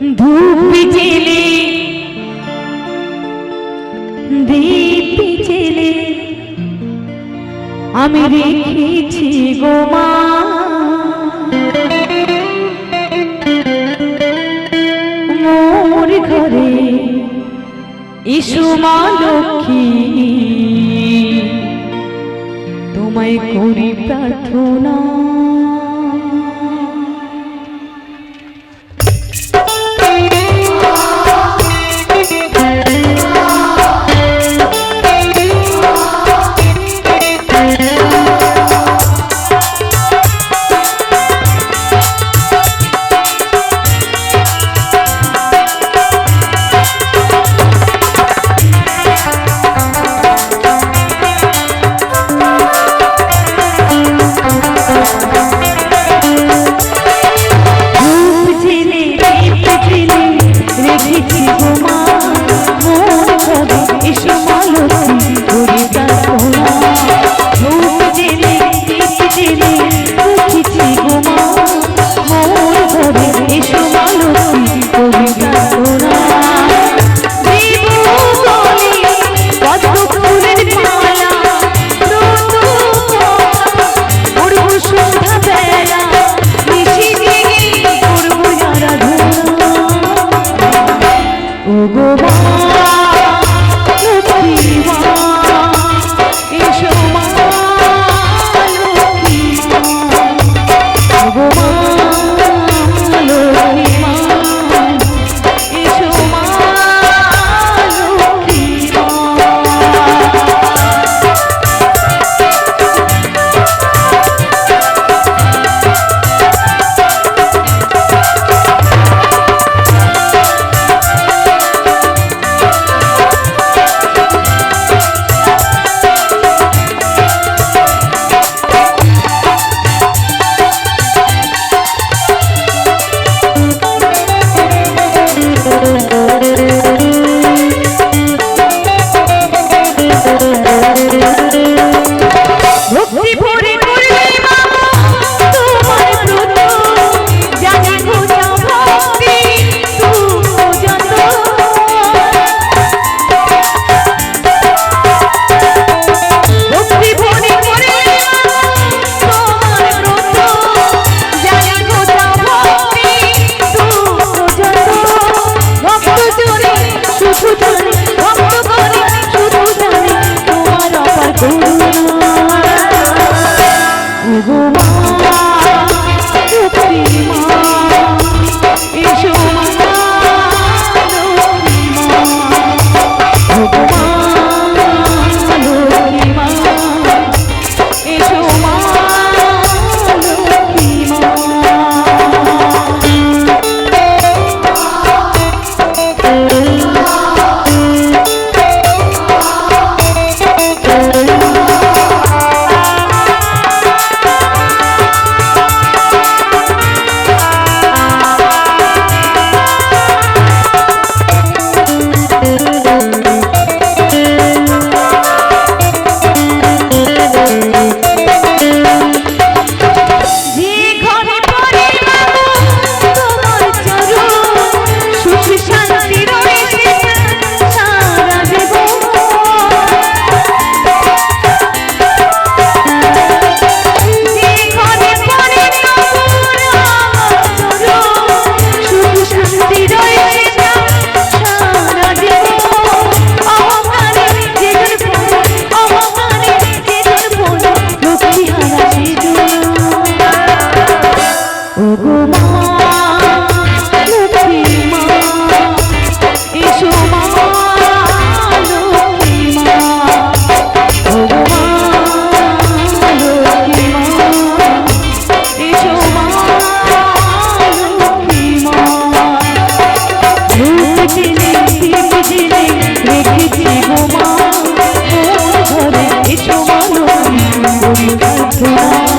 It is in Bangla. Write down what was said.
ধূপ বিজেলে দীপ বিজেলে আমি রেখেছি গো মা। মোর ঘরে ইসু মা লক্ষ্মী। তোমায় করি প্রার্থনা। Ooh. Música